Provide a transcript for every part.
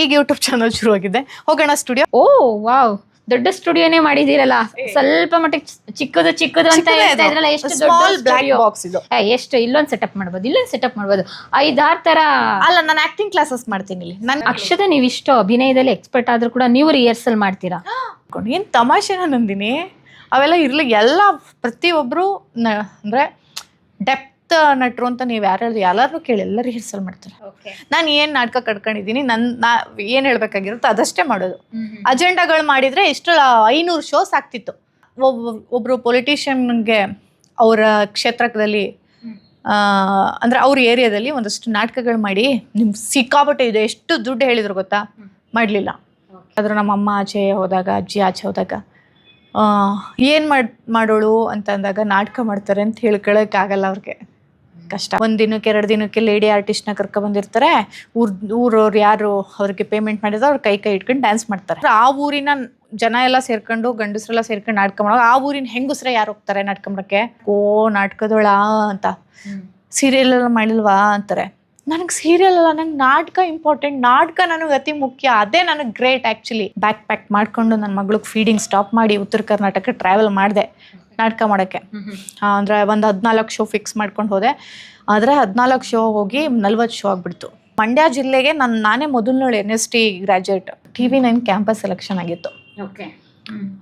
ಈಗ YouTube channel ಆಗಿದೆ ಹೋಗೋಣ ಸ್ಟುಡಿಯೋ ಓ ವಾವ್. ದೊಡ್ಡ ಸ್ಟುಡಿಯೋನೇ ಮಾಡಿದಿರಲ್ಲ ಸ್ವಲ್ಪ ಮಟ್ಟಿಗೆ ಚಿಕ್ಕದು ಚಿಕ್ಕದು ಅಂತ ಹೇಳ್ತಾ ಇದ್ರಲ್ಲ ಎಷ್ಟು ದೊಡ್ಡ ಸ್ಮಾಲ್ ಬ್ಲಾಕ್ ಬಾಕ್ಸ್ ಇದು. ಎಷ್ಟು ಇಲ್ಲೊಂದ್ ಸೆಟಪ್ ಮಾಡ್ಬೋದು ಇಲ್ಲೊಂದ್ ಸೆಟಪ್ ಮಾಡ್ಬೋದು. ಐದಾರ್ ತರ. ಅಲ್ಲ ನಾನು ಆಕ್ಟಿಂಗ್ ಕ್ಲಾಸಸ್ ಮಾಡ್ತೀನಿ ಇಲ್ಲಿ. ನನ್ನ ಅಕ್ಷದ ನೀವು ಇಷ್ಟು ಅಭಿನಯದಲ್ಲಿ ಎಕ್ಸ್ಪರ್ಟ್ ಆದ್ರೂ ಕೂಡ ನೀವು ರಿಹರ್ಸಲ್ ಮಾಡ್ತೀರಾ? ಏನ್ ತಮಾಷೆನ ನಂದಿನಿ ಅವೆಲ್ಲ ಇರ್ಲಿ ಎಲ್ಲ ಪ್ರತಿಯೊಬ್ರು ನ- ಅಂದ್ರೆ ಡೆಪ್ತ್ ನಟರು ಅಂತ ನೀವು ಯಾರು ಎಲ್ಲರೂ ಕೇಳಿ ಎಲ್ಲ ರಿಹರ್ಸಲ್ ಮಾಡ್ತಾರೆ. ನಾನು ಏನು ನಾಟಕ ಕಟ್ಕೊಂಡಿದ್ದೀನಿ ನನ್ನ ನಾ ಏನು ಹೇಳ್ಬೇಕಾಗಿರುತ್ತೋ ಅದಷ್ಟೇ ಮಾಡೋದು. ಅಜೆಂಡಾಗಳು ಮಾಡಿದ್ರೆ ಇಷ್ಟು ಐನೂರು ಶೋಸ್ ಆಗ್ತಿತ್ತು. ಒಬ್ಬ ಒಬ್ರು ಪೊಲಿಟಿಷಿಯನ್ಗೆ ಅವರ ಕ್ಷೇತ್ರದಲ್ಲಿ ಅಂದ್ರೆ ಅವ್ರ ಏರಿಯಾದಲ್ಲಿ ಒಂದಷ್ಟು ನಾಟಕಗಳು ಮಾಡಿ ನಿಮ್ ಸಿಕ್ಕಾಪಟ್ಟೆ ಇದೆ ಎಷ್ಟು ದುಡ್ಡು ಹೇಳಿದ್ರು ಗೊತ್ತಾ? ಮಾಡಲಿಲ್ಲ. ಆದ್ರೆ ನಮ್ಮ ಅಮ್ಮ ಆಚೆ ಹೋದಾಗ ಅಜ್ಜಿ ಆಚೆ ಹೋದಾಗ ಏನು ಏನ್ ಮಾಡ್ ಮಾಡೋಳು ಅಂತ ಅಂದಾಗ ನಾಟಕ ಮಾಡ್ತಾರೆ ಅಂತ ಹೇಳ್ಕೊಳಕ್ಕಾಗಲ್ಲ ಅವ್ರಿಗೆ. ಕಷ್ಟ. ಒಂದ್ ದಿನಕ್ಕೆ ಎರಡು ದಿನಕ್ಕೆ ಲೇಡಿ ಆರ್ಟಿಸ್ಟ್ನ ಕರ್ಕೊ ಬಂದಿರ್ತಾರೆ. ಊರ್ ಊರವ್ರು ಯಾರು ಅವ್ರಿಗೆ ಪೇಮೆಂಟ್ ಮಾಡಿದ್ರೆ ಅವ್ರ ಕೈ ಕೈ ಇಟ್ಕೊಂಡು ಡ್ಯಾನ್ಸ್ ಮಾಡ್ತಾರೆ. ಆ ಊರಿನ ಜನ ಎಲ್ಲ ಸೇರ್ಕೊಂಡು ಗಂಡಸ್ರೆಲ್ಲ ಸೇರ್ಕೊಂಡು ನಾಟಕ ಮಾಡೋ ಆ ಊರಿನ ಹೆಂಗಸ್ರೆ ಯಾರು ಹೋಗ್ತಾರೆ ನಾಟಕ ಮಾಡಕ್ಕೆ? ಓ ನಾಟಕದೊಳ ಅಂತ. ಸೀರಿಯಲ್ ಎಲ್ಲ ಮಾಡಿಲ್ವಾ ಅಂತಾರೆ. ನನಗೆ ಸೀರಿಯಲ್ ಅಲ್ಲ ನಂಗೆ ನಾಟಕ ಇಂಪಾರ್ಟೆಂಟ್ ನಾಟಕ ನನಗೆ ಅತಿ ಮುಖ್ಯ. ಅದೇ ನನಗೆ ಗ್ರೇಟ್ ಆ್ಯಕ್ಚುಲಿ ಬ್ಯಾಕ್ ಪ್ಯಾಕ್ ಮಾಡ್ಕೊಂಡು ನನ್ನ ಮಗಳಿಗೆ ಫೀಡಿಂಗ್ ಸ್ಟಾಪ್ ಮಾಡಿ ಉತ್ತರ ಕರ್ನಾಟಕ ಟ್ರಾವೆಲ್ ಮಾಡಿದೆ ನಾಟಕ ಮಾಡೋಕ್ಕೆ. ಅಂದರೆ ಒಂದು ಹದಿನಾಲ್ಕು ಶೋ ಫಿಕ್ಸ್ ಮಾಡ್ಕೊಂಡು ಹೋದೆ. ಆದರೆ ಹದಿನಾಲ್ಕು ಶೋ ಹೋಗಿ ನಲ್ವತ್ತು ಶೋ ಆಗಿಬಿಡ್ತು. ಮಂಡ್ಯ ಜಿಲ್ಲೆಗೆ ನಾನು ನಾನೇ ಮೊದಲನೇಳು N S T graduate T V nine campus selection ಆಗಿತ್ತು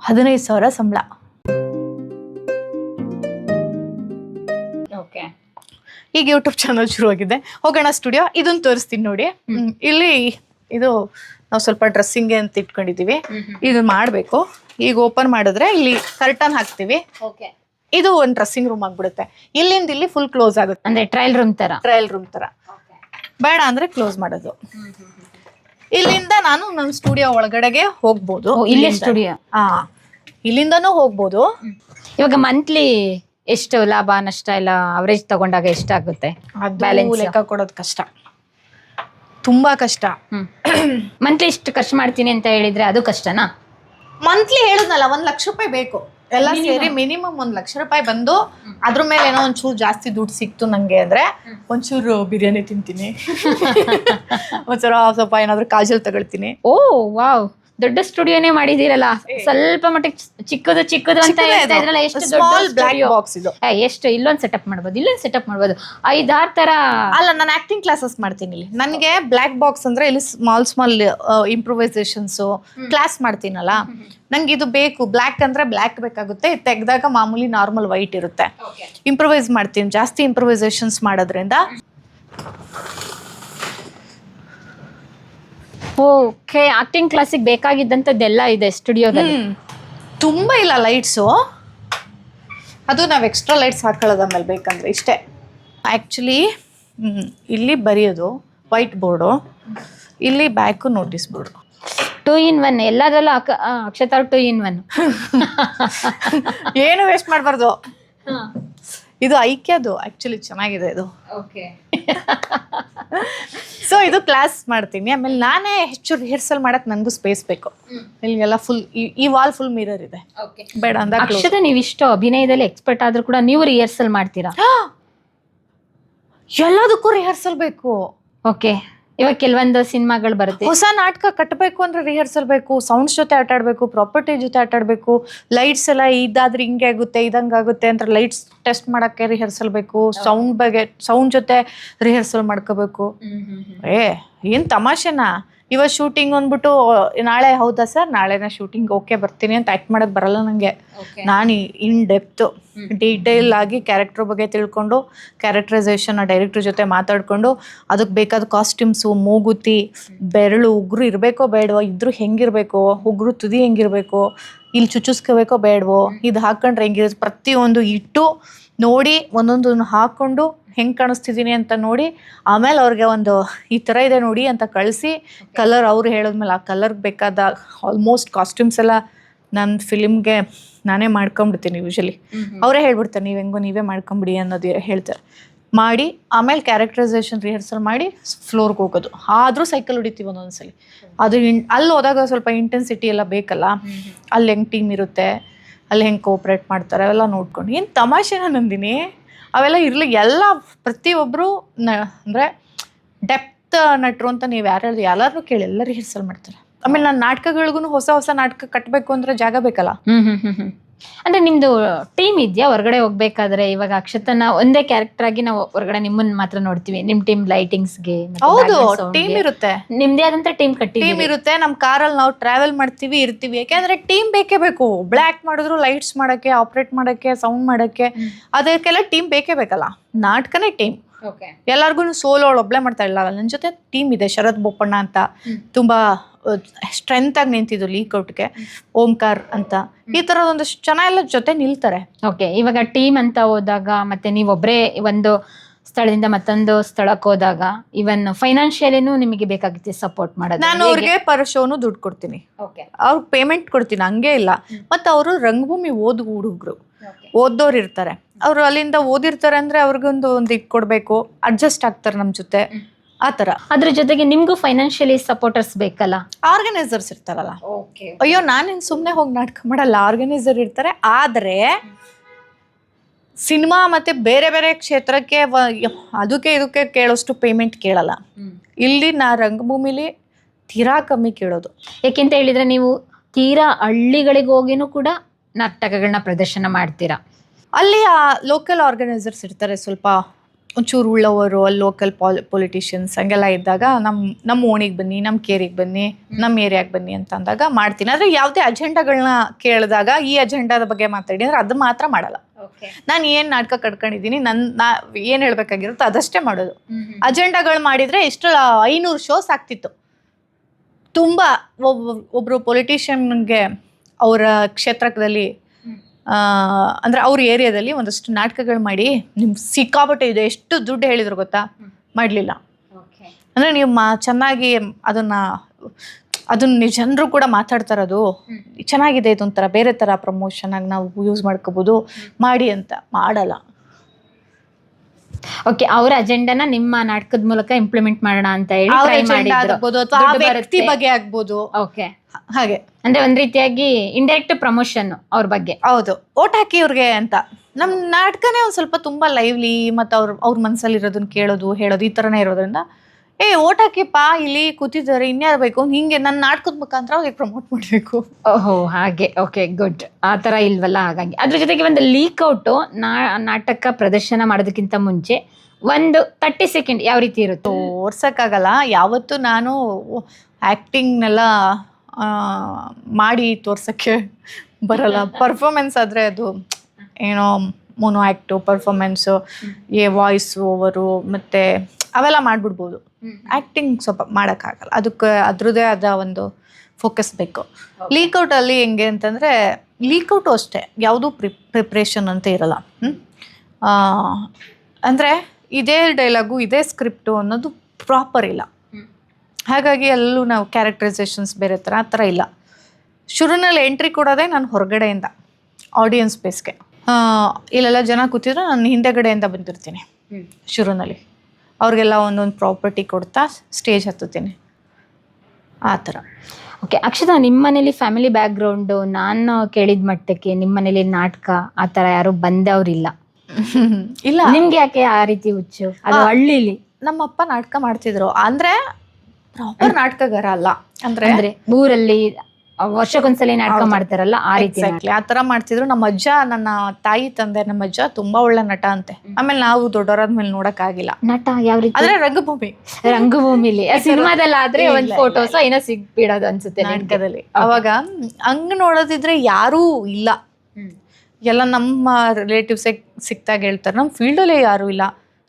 ಹದಿನೈದು ಸಾವಿರ ಸಂಬಳ. ಈಗ ಯೂಟ್ಯೂಬ್ ಚಾನಲ್ ಶುರುವಾಗಿದೆ. ಹೋಗೋಣ ಸ್ಟುಡಿಯೋ ಇದನ್ನ ತೋರಿಸ್ತೀನಿ ನೋಡಿ. ಇಲ್ಲಿ ಇದು ನಾವು ಸ್ವಲ್ಪ ಡ್ರೆಸ್ಸಿಂಗ್ ಅಂತ ಇಟ್ಕೊಂಡಿದೀವಿ. ಇದು ಮಾಡಬೇಕು. ಈಗ ಓಪನ್ ಮಾಡಿದ್ರೆ ಇಲ್ಲಿ ಕರ್ಟನ್ ಹಾಕ್ತೀವಿ. ಇದು ಒಂದು ಡ್ರೆಸ್ಸಿಂಗ್ ರೂಮ್ ಆಗ್ಬಿಡುತ್ತೆ. ಇಲ್ಲಿಂದ ಇಲ್ಲಿ ಫುಲ್ ಕ್ಲೋಸ್ ಆಗುತ್ತೆ. ಅಂದ್ರೆ ಟ್ರಯಲ್ ರೂಮ್ ತರ? ಟ್ರಯಲ್ ರೂಮ್ ತರ. ಬೇಡ ಅಂದ್ರೆ ಕ್ಲೋಸ್ ಮಾಡೋದು. ಇಲ್ಲಿಂದ ನಾನು ನನ್ನ ಸ್ಟುಡಿಯೋ ಒಳಗಡೆಗೆ ಹೋಗ್ಬೋದು. ಇಲ್ಲಿ ಸ್ಟುಡಿಯೋ ಹಾ ಇಲ್ಲಿಂದನೂ ಹೋಗ್ಬೋದು. ಇವಾಗ ಮಂತ್ಲಿ ಎಷ್ಟು ಲಾಭ ನಷ್ಟ ಎಲ್ಲ ಅವರೇಜ್ ತಗೊಂಡಾಗ ಎಷ್ಟಾಗುತ್ತೆ? ಅದು Balance. ಲೆಕ್ಕ ಕೊಡೋದು ಕಷ್ಟ. ತುಂಬಾ ಕಷ್ಟ. ಮಂತ್ಲಿ ಇಷ್ಟು ಖರ್ಚು ಮಾಡ್ತೀನಿ ಅಂತ ಹೇಳಿದ್ರೆ ಅದು ಕಷ್ಟನಾ? ಮಂತ್ಲಿ ಹೇಳುದ್ನಲ್ಲ ಒಂದ್ ಲಕ್ಷ ರೂಪಾಯಿ ಬೇಕು. ಎಲ್ಲ ಸೇರಿ ಮಿನಿಮಮ್ ಒಂದ್ ಲಕ್ಷ ರೂಪಾಯಿ ಬಂದು ಅದ್ರ ಮೇಲೆ ಏನೋ ಒಂಚೂರು ಜಾಸ್ತಿ ದುಡ್ಡು ಸಿಕ್ತು ನಂಗೆ ಅಂದ್ರೆ ಒಂಚೂರು ಬಿರಿಯಾನಿ ತಿಂತೀನಿ. ಒಂಚೂರು ಸ್ವಲ್ಪ ಏನಾದ್ರು ಕಾಜಲ್ ತಗೊಳ್ತೀನಿ. Oh wow. ದೊಡ್ಡ ಸ್ಟುಡಿಯೋನೇ ಮಾಡಿದಿರಲ್ಲ ಸ್ವಲ್ಪ ಮಟ್ಟಿಗೆ ಚಿಕ್ಕದು ಚಿಕ್ಕದು ಅಂತ ಹೇಳ್ತಾ ಇದ್ರಲ್ಲ ಎಷ್ಟು ದೊಡ್ಡ ಬ್ಲಾಕ್ ಎಷ್ಟು ಇಲ್ಲೊಂದ್ ಸೆಟಪ್ ಮಾಡ್ಬೋದು ಇಲ್ಲೊಂದು ಸೆಟಪ್ ಮಾಡ್ಬೋದು. ಐದಾರು ತರ ಅಲ್ಲ ನಾನು ಆಕ್ಟಿಂಗ್ ಕ್ಲಾಸಸ್ ಮಾಡ್ತೀನಿ ಇಲ್ಲಿ. ನನಗೆ ಬ್ಲಾಕ್ ಬಾಕ್ಸ್ ಅಂದ್ರೆ ಇಲ್ಲಿ ಸ್ಮಾಲ್ ಸ್ಮಾಲ್ ಇಂಪ್ರೂವೈಸೇಷನ್ಸ್ ಕ್ಲಾಸ್ ಮಾಡ್ತೀನಲ್ಲ? ನಂಗೆ ಇದು ಬೇಕು. ಬ್ಲ್ಯಾಕ್ ಅಂದ್ರೆ ಬ್ಲ್ಯಾಕ್ ಬೇಕಾಗುತ್ತೆ. ತೆಗ್ದಾಗ ಮಾಮೂಲಿ ನಾರ್ಮಲ್ ವೈಟ್ ಇರುತ್ತೆ. ಇಂಪ್ರೂವೈಸ್ ಮಾಡ್ತೀನಿ. ಜಾಸ್ತಿ ಇಂಪ್ರೂವೈಸೇಷನ್ಸ್ ಮಾಡೋದ್ರಿಂದ. ಓಕೆ. ಆಕ್ಟಿಂಗ್ ಕ್ಲಾಸಿಗೆ ಬೇಕಾಗಿದ್ದಂಥದ್ದೆಲ್ಲ ಇದೆ ಸ್ಟುಡಿಯೋದಲ್ಲಿ? ತುಂಬ ಇಲ್ಲ ಲೈಟ್ಸು. ಅದು ನಾವು ಎಕ್ಸ್ಟ್ರಾ ಲೈಟ್ಸ್ ಹಾಕೊಳ್ಳೋದು ಆಮೇಲೆ ಬೇಕಂದ್ರೆ ಇಷ್ಟೇ. ಆ್ಯಕ್ಚುಲಿ ಇಲ್ಲಿ ಬರೆಯೋದು ವೈಟ್ ಬೋರ್ಡು ಇಲ್ಲಿ back notice board two in one ಎಲ್ಲದರಲ್ಲೂ ಅಕ ಅಕ್ಷತಾರ್ ಟೂ ಇನ್ ಒನ್ ಏನು ವೇಸ್ಟ್ ಮಾಡಬಾರ್ದು. ಇದು ಐಕ್ಯದು ಆಕ್ಚುಲಿ ಚೆನ್ನಾಗಿದೆ ಇದು. ಓಕೆ ಸೊ ಇದು ಕ್ಲಾಸ್ ಮಾಡ್ತೀನಿ. ಆಮೇಲೆ ನಾನೇ ಹೆಚ್ಚು ರಿಹರ್ಸಲ್ ಮಾಡಕ್ ನನಗೂ ಸ್ಪೇಸ್ ಬೇಕು. ಇಲ್ಲಿಗೆಲ್ಲ ಫುಲ್ ಈ ವಾಲ್ ಫುಲ್ ಮಿರರ್ ಇದೆ. ಬೇಡ ಅಂದ. ಅಕ್ಷತ ನೀವು ಇಷ್ಟು ಅಭಿನಯದಲ್ಲಿ ಎಕ್ಸ್ಪರ್ಟ್ ಆದ್ರೂ ಕೂಡ ನೀವು ರಿಹರ್ಸಲ್ ಮಾಡ್ತೀರಾ? ಎಲ್ಲದಕ್ಕೂ ರಿಹರ್ಸಲ್ ಬೇಕು. ಓಕೆ ಇವಾಗ ಕೆಲವೊಂದು ಸಿನಿಮಾಗಳು ಬರುತ್ತೆ. ಹೊಸ ನಾಟಕ ಕಟ್ಟಬೇಕು ಅಂದ್ರೆ ರಿಹರ್ಸಲ್ ಬೇಕು ಸೌಂಡ್ಸ್ ಜೊತೆ ಆಟ ಆಡ್ಬೇಕು ಪ್ರಾಪರ್ಟಿ ಜೊತೆ ಆಟ ಆಡ್ಬೇಕು ಲೈಟ್ಸ್ ಎಲ್ಲ ಇದಾದ್ರೆ ಹಿಂಗೆ ಆಗುತ್ತೆ ಇದಂಗೆ ಆಗುತ್ತೆ ಅಂತ ಲೈಟ್ಸ್ ಟೆಸ್ಟ್ ಮಾಡಕ್ಕೆ ರಿಹರ್ಸಲ್ ಬೇಕು ಸೌಂಡ್ ಬಗ್ಗೆ ಸೌಂಡ್ ಜೊತೆ ರಿಹರ್ಸಲ್ ಮಾಡ್ಕೋಬೇಕು. ಏ ಏನ್ ತಮಾಷೆನಾ? ಇವತ್ತು ಶೂಟಿಂಗ್ ಅಂದ್ಬಿಟ್ಟು ನಾಳೆ ಹೌದಾ ಸರ್ ನಾಳೆನೇ ಶೂಟಿಂಗ್ ಓಕೆ ಬರ್ತೀನಿ ಅಂತ ಆಕ್ಟ್ ಮಾಡಕ್ ಬರಲ್ಲ ನನಗೆ ನಾನು ಇನ್ ಡೆಪ್ತ್ ಡೀಟೇಲ್ ಆಗಿ ಕ್ಯಾರೆಕ್ಟರ್ ಬಗ್ಗೆ ತಿಳ್ಕೊಂಡು ಕ್ಯಾರೆಕ್ಟರೈಸೇಷನ್ ಡೈರೆಕ್ಟರ್ ಜೊತೆ ಮಾತಾಡಿಕೊಂಡು ಅದಕ್ಕೆ ಬೇಕಾದ ಕಾಸ್ಟ್ಯೂಮ್ಸು ಮೂಗುತಿ ಬೆರಳು ಉಗ್ರು ಇರಬೇಕೋ ಬೇಡವೋ ಇದ್ರು ಹೆಂಗಿರ್ಬೇಕು ಉಗ್ರು ತುದಿ ಹೆಂಗಿರಬೇಕು ಇಲ್ಲಿ ಚುಚ್ಚುಸ್ಕೋಬೇಕೋ ಬೇಡವೋ ಇದು ಹಾಕೊಂಡ್ರೆ ಹೆಂಗಿರುತ್ತೆ? ಪ್ರತಿಯೊಂದು ಇಟ್ಟು ನೋಡಿ ಒಂದೊಂದನ್ನು ಹಾಕ್ಕೊಂಡು ಹೆಂಗೆ ಕಾಣಿಸ್ತಿದ್ದೀನಿ ಅಂತ ನೋಡಿ ಆಮೇಲೆ ಅವ್ರಿಗೆ ಒಂದು ಈ ಥರ ಇದೆ ನೋಡಿ ಅಂತ ಕಳಿಸಿ ಕಲರ್ ಅವ್ರು ಹೇಳಿದ್ಮೇಲೆ ಆ ಕಲರ್ಗೆ ಬೇಕಾದ ಆಲ್ಮೋಸ್ಟ್ ಕಾಸ್ಟ್ಯೂಮ್ಸ್ ಎಲ್ಲ ನನ್ನ ಫಿಲಿಮ್ಗೆ ನಾನೇ ಮಾಡ್ಕೊಂಬಿಡ್ತೀನಿ ಯೂಶಲಿ ಅವರೇ ಹೇಳ್ಬಿಡ್ತಾರೆ ನೀವು ಹೆಂಗೋ ನೀವೇ ಮಾಡ್ಕೊಂಬಿಡಿ ಅನ್ನೋದು ಹೇಳ್ತಾರೆ. ಮಾಡಿ ಆಮೇಲೆ ಕ್ಯಾರೆಕ್ಟರೈಸೇಷನ್ ರಿಹರ್ಸಲ್ ಮಾಡಿ ಫ್ಲೋರ್ಗೆ ಹೋಗೋದು. ಆದರೂ ಸೈಕಲ್ ಹೊಡಿತೀವಿ ಒಂದೊಂದ್ಸಲಿ. ಅದು ಇನ್ ಅಲ್ಲಿ ಹೋದಾಗ ಸ್ವಲ್ಪ ಇಂಟೆನ್ಸಿಟಿ ಎಲ್ಲ ಬೇಕಲ್ಲ. ಅಲ್ಲಿ ಹೆಂಗೆ ಟೀಮ್ ಇರುತ್ತೆ? ಅಲ್ಲಿ ಹೆಂಗೆ ಕೋಪ್ರೇಟ್ ಮಾಡ್ತಾರೆ ಅವೆಲ್ಲ ನೋಡ್ಕೊಂಡು. ಏನು ತಮಾಷೆನ ನಂದಿನಿ? ಅವೆಲ್ಲ ಇರಲಿ, ಎಲ್ಲ ಪ್ರತಿಯೊಬ್ಬರು ನ, ಅಂದರೆ ಡೆಪ್ತ್ ನಟರು ಅಂತ ನೀವು ಯಾರು ಎಲ್ಲರೂ ಕೇಳಿ ಎಲ್ಲ ರಿಹರ್ಸಲ್ ಮಾಡ್ತಾರೆ. ಆಮೇಲೆ ನಾನು ನಾಟಕಗಳಿಗೂ ಹೊಸ ಹೊಸ ನಾಟಕ ಕಟ್ಟಬೇಕು ಅಂದರೆ ಜಾಗ ಬೇಕಲ್ಲ? ಅಂದ್ರೆ ನಿಮ್ದು ಟೀಮ್ ಇದೆಯಾ? ಹೊರಗಡೆ ಹೋಗ್ಬೇಕಾದ್ರೆ ಇವಾಗ ಅಕ್ಷತನ ಒಂದೇ ಕ್ಯಾರೆಕ್ಟರ್ ಆಗಿ ನಾವು ಹೊರಗಡೆ ನಿಮ್ಮನ್ನ ಮಾತ್ರ ನೋಡ್ತೀವಿ. ನಿಮ್ ಟೀಮ್ ಲೈಟಿಂಗ್ಸ್ಗೆ ಹೌದು ಟೀಮ್ ಇರುತ್ತೆ. ನಿಮ್ದೇ ಆದಂತ ಟೀಮ್ ಟೀಮ್ ಕಟ್ಟಿದ್ದೀವಿ ಇರುತ್ತೆ ನಮ್ಮ ಕಾರಲ್ಲಿ ನಾವು ಟ್ರಾವೆಲ್ ಮಾಡ್ತೀವಿ ಇರ್ತೀವಿ. ಯಾಕೆಂದ್ರೆ ಟೀಮ್ ಬೇಕೇ ಬೇಕು. ಬ್ಲ್ಯಾಕ್ ಮಾಡಿದ್ರು ಲೈಟ್ಸ್ ಮಾಡಕ್ಕೆ ಆಪರೇಟ್ ಮಾಡಕ್ಕೆ ಸೌಂಡ್ ಮಾಡಕ್ಕೆ. ಅದಕ್ಕೆಲ್ಲ ಟೀಮ್ ಬೇಕೇ ಬೇಕಲ್ಲ. ನಾಟಕನೇ ಟೀಮ್ ಎಲ್ಲಾರ್ಗು ಸೋಲೋ ಅವಳು ಒಬ್ಳೆ ಮಾಡ್ತಾ ಇಲ್ಲ ನನ್ನ ಜೊತೆ ಟೀಮ್ ಇದೆ ಶರತ್ ಬೋಪಣ್ಣ ಅಂತ. ತುಂಬಾ ಸ್ಟ್ರೆಂತ್ ಆಗಿ ನಿಂತಿದ್ದು ಲೀಕ್ ಔಟ್ಗೆ ಓಂಕಾರ್ ಅಂತ. ಈ ತರ ಒಂದಷ್ಟು ಜನ ಎಲ್ಲ ಜೊತೆ ನಿಲ್ತಾರೆ. ಓಕೆ ಇವಾಗ ಟೀಮ್ ಅಂತ ಹೋದಾಗ ಮತ್ತೆ ನೀವೊಬ್ಬರೇ ಒಂದು ಸ್ಥಳದಿಂದ ಮತ್ತೊಂದು ಸ್ಥಳಕ್ಕೆ ಹೋದಾಗ ಇವನ್ ಫೈನಾನ್ಷಿಯಲಿನೂ ನಿಮಗೆ ಬೇಕಾಗುತ್ತೆ ಸಪೋರ್ಟ್ ಮಾಡೋದು. ನಾನು ಅವ್ರಿಗೆ ಪರ್ ಶೋನು ದುಡ್ಡು ಕೊಡ್ತೀನಿ. ಓಕೆ ಅವ್ರಿಗೆ ಪೇಮೆಂಟ್ ಕೊಡ್ತೀನಿ ಹಂಗೆ ಇಲ್ಲ. ಮತ್ತು ಅವರು ರಂಗಭೂಮಿ ಓದ್ ಹುಡುಗರು. ಓದೋರು ಇರ್ತಾರೆ. ಅವರು ಅಲ್ಲಿಂದ ಓದಿರ್ತಾರೆ ಅಂದ್ರೆ ಅವ್ರಿಗೊಂದು ಒಂದು ಇದು ಕೊಡಬೇಕು ಅಡ್ಜಸ್ಟ್ ಆಗ್ತಾರೆ ನಮ್ಮ ಜೊತೆ. ಆ ಥರ. ಅದ್ರ ಜೊತೆಗೆ ನಿಮ್ಗೂ ಫೈನಾನ್ಷಿಯಲಿ ಸಪೋರ್ಟರ್ಸ್ ಬೇಕಲ್ಲ? ಆರ್ಗನೈಸರ್ಸ್ ಇರ್ತಾರಲ್ಲ. ಓಕೆ ಅಯ್ಯೋ ನಾನೇನು ಸುಮ್ಮನೆ ಹೋಗಿ ನಾಟಕ ಮಾಡಲ್ಲ. ಆರ್ಗನೈಸರ್ ಇರ್ತಾರೆ. ಆದರೆ ಸಿನಿಮಾ ಮತ್ತೆ ಬೇರೆ ಬೇರೆ ಕ್ಷೇತ್ರಕ್ಕೆ ವ- ಅದಕ್ಕೆ ಇದಕ್ಕೆ ಕೇಳೋಷ್ಟು ಪೇಮೆಂಟ್ ಕೇಳಲ್ಲ. ಇಲ್ಲಿ ನಾ ರಂಗಭೂಮಿಲಿ ತೀರಾ ಕಮ್ಮಿ ಕೇಳೋದು. ಯಾಕೆಂತ ಹೇಳಿದ್ರೆ ನೀವು ತೀರಾ ಹಳ್ಳಿಗಳಿಗೆ ಹೋಗಿನೂ ಕೂಡ ನಾಟಕಗಳನ್ನ ಪ್ರದರ್ಶನ ಮಾಡ್ತೀರಾ? ಅಲ್ಲಿ ಆ ಲೋಕಲ್ ಆರ್ಗನೈಸರ್ಸ್ ಇರ್ತಾರೆ ಸ್ವಲ್ಪ ಒಂಚೂರು ಉಳ್ಳವರು ಅಲ್ಲಿ ಲೋಕಲ್ ಪಾಲ್ ಪೊಲಿಟಿಷಿಯನ್ಸ್ ಹಂಗೆಲ್ಲ ಇದ್ದಾಗ ನಮ್ಮ ನಮ್ಮ ಓಣಿಗೆ ಬನ್ನಿ ನಮ್ಮ ಕೇರಿಗೆ ಬನ್ನಿ ನಮ್ಮ ಏರಿಯಾಗೆ ಬನ್ನಿ ಅಂತ ಅಂದಾಗ ಮಾಡ್ತೀನಿ. ಆದರೆ ಯಾವುದೇ ಅಜೆಂಡಾಗಳನ್ನ ಕೇಳಿದಾಗ ಈ ಅಜೆಂಡಾದ ಬಗ್ಗೆ ಮಾತಾಡಿ ಅಂದರೆ ಅದು ಮಾತ್ರ ಮಾಡಲ್ಲ. ನಾನು ಏನು ನಾಟಕ ಕಟ್ಕೊಂಡಿದ್ದೀನಿ ನನ್ನ ನಾ ಏನು ಹೇಳ್ಬೇಕಾಗಿರುತ್ತೋ ಅದಷ್ಟೇ ಮಾಡೋದು. ಅಜೆಂಡಾಗಳು ಮಾಡಿದರೆ ಇಷ್ಟು ಐನೂರು ಶೋಸ್ ಆಗ್ತಿತ್ತು. ತುಂಬ ಒಬ್ಬ ಒಬ್ಬರು ಪೊಲಿಟಿಷಿಯನ್ಗೆ ಅವರ ಕ್ಷೇತ್ರದಲ್ಲಿ ಅಂದ್ರೆ ಅವ್ರ ಏರಿಯಾದಲ್ಲಿ ಒಂದಷ್ಟು ನಾಟಕಗಳು ಮಾಡಿ ನಿಮ್ ಸಿಕ್ಕಾಪಟ್ಟೆ ಇದೆ ಎಷ್ಟು ದುಡ್ಡು ಹೇಳಿದ್ರು ಗೊತ್ತಾ? ಮಾಡಲಿಲ್ಲ. ಅಂದರೆ ನೀವು ಮಾ ಚೆನ್ನಾಗಿ ಅದನ್ನ ಅದನ್ನ ಜನರು ಕೂಡ ಮಾತಾಡ್ತಾರದು ಚೆನ್ನಾಗಿದೆ ಇದೊಂಥರ ಬೇರೆ ಥರ ಪ್ರಮೋಷನ್ ಆಗಿ ನಾವು ಯೂಸ್ ಮಾಡ್ಕೋಬೋದು ಮಾಡಿ ಅಂತ. ಮಾಡಲ್ಲ. ಓಕೆ ಅವ್ರ ಅಜೆಂಡಾನ ನಿಮ್ಮ ನಾಟಕದ ಮೂಲಕ ಇಂಪ್ಲಿಮೆಂಟ್ ಮಾಡೋಣ ಅಂತ ಹೇಳಿ ಅವ್ರ try agenda ಮಾಡಿದ್ರು. ಆಗ್ಬೋದು ಅಥವಾ ಆ ದುಡ್ಡು ವ್ಯಕ್ತಿ ಬರುತ್ತೆ. ಬಗ್ಗೆ ಆಗ್ಬೋದು. ಓಕೆ ಹಾಗೆ. ಅಂದ್ರೆ ಒಂದ್ ರೀತಿಯಾಗಿ ಇಂಡೈರೆಕ್ಟ್ ಪ್ರಮೋಷನ್ ಅವ್ರ ಬಗ್ಗೆ. ಹೌದು. ಓಟ್ ಹಾಕಿ ಇವ್ರಿಗೆ ಅಂತ. ನಮ್ ನಾಟಕನೇ ಒಂದ್ ಸ್ವಲ್ಪ ತುಂಬಾ ಲೈವ್ಲಿ ಮತ್ತೆ ಅವ್ರ ಅವ್ರ ಮನ್ಸಲ್ಲಿ ಇರೋದನ್ನ ಕೇಳೋದು ಹೇಳೋದು ಈ ತರನೇ ಇರೋದ್ರಿಂದ ಏ ಓಟ್ ಹಾಕಿಪ್ಪ ಇಲ್ಲಿ ಕೂತಿದ್ದಾರೆ ಇನ್ಯಾರು ಬೇಕು? ಹಿಂಗೆ ನನ್ನ ನಾಟಕದ ಮುಖಾಂತರ ಅವ್ರಿಗೆ ಪ್ರಮೋಟ್ ಮಾಡಬೇಕು. ಓಹೋ ಹಾಗೆ. ಓಕೆ ಗುಡ್ ಆ ತರ ಇಲ್ವಲ್ಲ ಹಾಗಾಗಿ. ಅದ್ರ ಜೊತೆಗೆ ಒಂದು ಲೀಕ್ ಔಟ್ ನಾಟಕ ಪ್ರದರ್ಶನ ಮಾಡೋದಕ್ಕಿಂತ ಮುಂಚೆ ಒಂದು ತರ್ಟಿ ಸೆಕೆಂಡ್ ಯಾವ ರೀತಿ ಇರುತ್ತೆ? ತೋರ್ಸೋಕ್ಕಾಗಲ್ಲ. ಯಾವತ್ತು ನಾನು ಆ್ಯಕ್ಟಿಂಗ್ನೆಲ್ಲ ಮಾಡಿ ತೋರ್ಸೋಕ್ಕೆ ಬರಲ್ಲ. ಪರ್ಫಾರ್ಮೆನ್ಸ್ ಆದರೆ ಅದು ಏನೋ ಮೊನೋ ಆ್ಯಕ್ಟು ಪರ್ಫಾರ್ಮೆನ್ಸು ಏ ವಾಯ್ಸ್ ಓವರು ಮತ್ತು ಅವೆಲ್ಲ ಮಾಡ್ಬಿಡ್ಬೋದು. ಆ್ಯಕ್ಟಿಂಗ್ ಸ್ವಲ್ಪ ಮಾಡೋಕ್ಕಾಗಲ್ಲ. ಅದಕ್ಕೆ ಅದ್ರದ್ದೇ ಆದ ಒಂದು ಫೋಕಸ್ ಬೇಕು. ಲೀಕೌಟಲ್ಲಿ ಹೆಂಗೆ ಅಂತಂದರೆ ಲೀಕೌಟು ಅಷ್ಟೇ. ಯಾವುದೂ ಪ್ರಿ ಪ್ರಿಪ್ರೇಷನ್ ಅಂತ ಇರಲ್ಲ. ಅಂದರೆ ಇದೇ ಡೈಲಾಗು ಇದೇ ಸ್ಕ್ರಿಪ್ಟು ಅನ್ನೋದು ಪ್ರಾಪರ್ ಇಲ್ಲ. ಹಾಗಾಗಿ ಎಲ್ಲೂ ನಾವು ಕ್ಯಾರೆಕ್ಟರೈಸೇಷನ್ಸ್ ಬೇರೆ ಥರ ಆ ಥರ ಇಲ್ಲ. ಶುರುನಲ್ಲಿ ಎಂಟ್ರಿ ಕೊಡೋದೇ ನಾನು ಹೊರಗಡೆಯಿಂದ ಆಡಿಯನ್ಸ್ ಬೇಸ್ಗೆ ಇಲ್ಲೆಲ್ಲ ಜನ ಕೂತಿದ್ರೆ ನಾನು ಹಿಂದೆಗಡೆಯಿಂದ ಬಂದಿರ್ತೀನಿ. ಶುರುನಲ್ಲಿ ಅವ್ರಿಗೆಲ್ಲ ಒಂದೊಂದು ಪ್ರಾಪರ್ಟಿ ಕೊಡ್ತಾ ಸ್ಟೇಜ್ ಹತ್ತುತ್ತೇನೆ. ಆ ಥರ. ಓಕೆ ಅಕ್ಷತಾ ನಿಮ್ಮ ಮನೇಲಿ ಫ್ಯಾಮಿಲಿ ಬ್ಯಾಕ್ ಗ್ರೌಂಡ್ ನಾನು ಕೇಳಿದ ಮಟ್ಟಕ್ಕೆ ನಿಮ್ಮ ಮನೇಲಿ ನಾಟಕ ಆ ಥರ ಯಾರು ಬಂದವರಿಲ್ಲ. ಇಲ್ಲ. ನಿಮ್ಗೆ ಯಾಕೆ ಆ ರೀತಿ ಹುಚ್ಚು? ಅದು. ಹಳ್ಳಿಲಿ. ನಮ್ಮಪ್ಪ ನಾಟಕ ಮಾಡ್ತಿದ್ರು. ಅಂದ್ರೆ ಪ್ರಾಪರ್ ನಾಟಕಗಾರ ಅಲ್ಲ. ಅಂದರೆ ಅಂದ್ರೆ ಊರಲ್ಲಿ ವರ್ಷಕ್ಕೊಂದ್ಸಲಿ ನಾಟಕ ಮಾಡ್ತಾರಲ್ಲ ಆ ರೀತಿ ಎಕ್ಸಾಕ್ಟ್ಲಿ ಆ ತರ ಮಾಡ್ತಿದ್ರು. ನಮ್ಮ ಅಜ್ಜ ನನ್ನ ತಾಯಿ ತಂದೆ ನಮ್ಮ ಅಜ್ಜ ತುಂಬಾ ಒಳ್ಳೆ ನಟ ಅಂತೆ. ಆಮೇಲೆ ನಾವು ದೊಡ್ಡವರಾದ್ಮೇಲೆ ನೋಡಕ್ಕಾಗಿಲ್ಲ. ನಟ ಯಾವ ರೀತಿ? ಅಂದ್ರೆ ರಂಗಭೂಮಿ. ರಂಗಭೂಮಿಲಿ. ಸಿನಿಮಾದಲ್ಲಿ ಆದ್ರೆ ಒಂದ್ ಫೋಟೋ ಫೋಟೋಸ್ ಏನೋ ಸಿಗ್ಬಿಡೋದು ಅನ್ಸುತ್ತೆ. ನಾಟಕದಲ್ಲಿ. ಅವಾಗ ಹಂಗ್ ನೋಡೋದಿದ್ರೆ ಯಾರೂ ಇಲ್ಲ. ಎಲ್ಲ ನಮ್ಮ ರಿಲೇಟಿವ್ಸೇ ಸಿಕ್ತಾಗ ಹೇಳ್ತಾರೆ ನಮ್ಮ ಫೀಲ್ಡಲ್ಲೇ ಯಾರು ಇಲ್ಲ.